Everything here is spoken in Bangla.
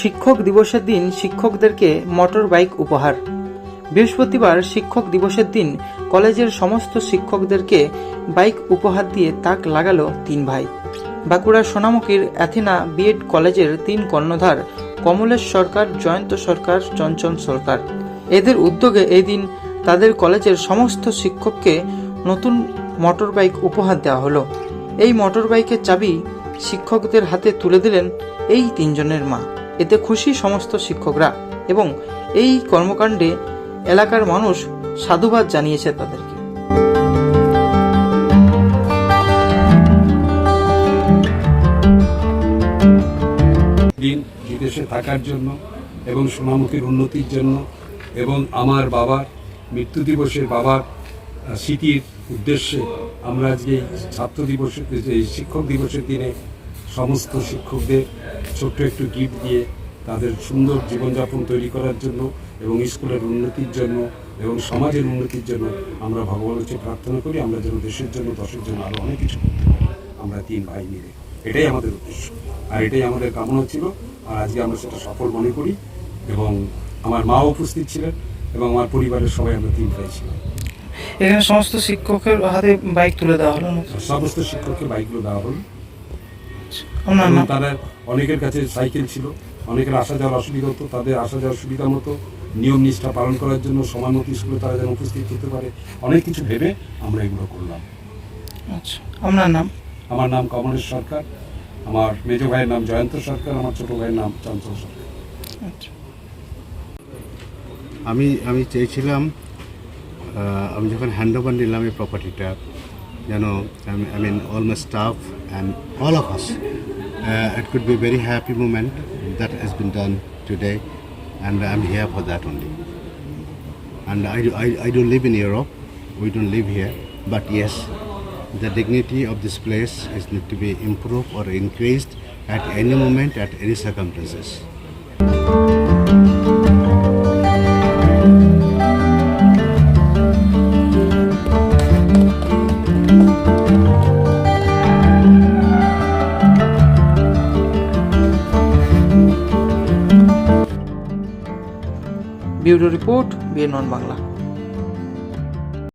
শিক্ষক দিবসের দিন শিক্ষকদেরকে মোটর বাইক উপহার। বৃহস্পতিবার শিক্ষক দিবসের দিন কলেজের সমস্ত শিক্ষকদেরকে বাইক উপহার দিয়ে তাক লাগালো তিন ভাই। বাঁকুড়ার সোনামুখীর অ্যাথেনা বিএড কলেজের তিন কর্ণধার কমলেশ সরকার, জয়ন্ত সরকার, চঞ্চল সরকার। এদের উদ্যোগে এই দিন তাদের কলেজের সমস্ত শিক্ষককে নতুন মোটর বাইক উপহার দেওয়া হলো। এই মোটর বাইকের চাবি শিক্ষকদের হাতে তুলে দিলেন এই তিনজনের মা। এতে খুশি সমস্ত শিক্ষকরা এবং এই কর্মকাণ্ডে এলাকার মানুষ সাধুবাদ জানিয়েছে তাদেরকে। দিন বিদেশে থাকার জন্য এবং সোনামুখীর উন্নতির জন্য এবং আমার বাবার মৃত্যু দিবসের বাবার স্মৃতির উদ্দেশ্যে আমরা এই ছাত্র দিবসের যে শিক্ষক দিবসের দিনে সমস্ত শিক্ষকদের ছোট্ট একটু গিফট দিয়ে তাদের সুন্দর জীবনযাপন তৈরি করার জন্য এবং স্কুলের উন্নতির জন্য এবং সমাজের উন্নতির জন্য আমরা ভগবানের কাছে প্রার্থনা করি আমরা যেন দেশের জন্য দশের জন্য আরও অনেক কিছু করতে পারি। আমরা তিন ভাই মিলে। এটাই আমাদের উদ্দেশ্য। আর এটাই আমাদের কামনা ছিল। আর আজকে আমরা সেটা সফল মনে করি এবং আমার মাও উপস্থিত ছিলেন এবং আমার পরিবারের সবাই আমরা তিন ভাই ছিলাম। এখানে সমস্ত শিক্ষকের হাতে বাইক তুলে দেওয়া হলো সমস্ত শিক্ষককে বাইকগুলো দেওয়া হলো। এবং তারা অনেকের কাছে সাইকেল ছিল অনেকের আসা যাওয়ার অসুবিধা হতো তাদের আসা যাওয়ার সুবিধা মতো নিয়ম নিষ্ঠা পালন করার জন্য সময় মতো স্কুলে তারা যেন উপস্থিত হতে পারে। অনেক কিছু ভেবে আমরা এগুলো করলাম। আচ্ছা আপনার নাম? আমার নাম কমলেশ সরকার আমার মেজ ভাইয়ের নাম জয়ন্ত সরকার আমার ছোট ভাইয়ের নাম চঞ্চল সরকার। আচ্ছা। আমি আমি চেয়েছিলাম আমি যখন হ্যান্ড ওভার নিলাম এই প্রপার্টিটা you know, I mean, all my staff and all of us. Uh, it could be a very happy moment that has been done today, and I'm here for that only. And I, do, I, I don't live in Europe, we don't live here, but yes, the dignity of this place is need to be improved or increased at any moment, at any circumstances. Bureau report BN one Bangla.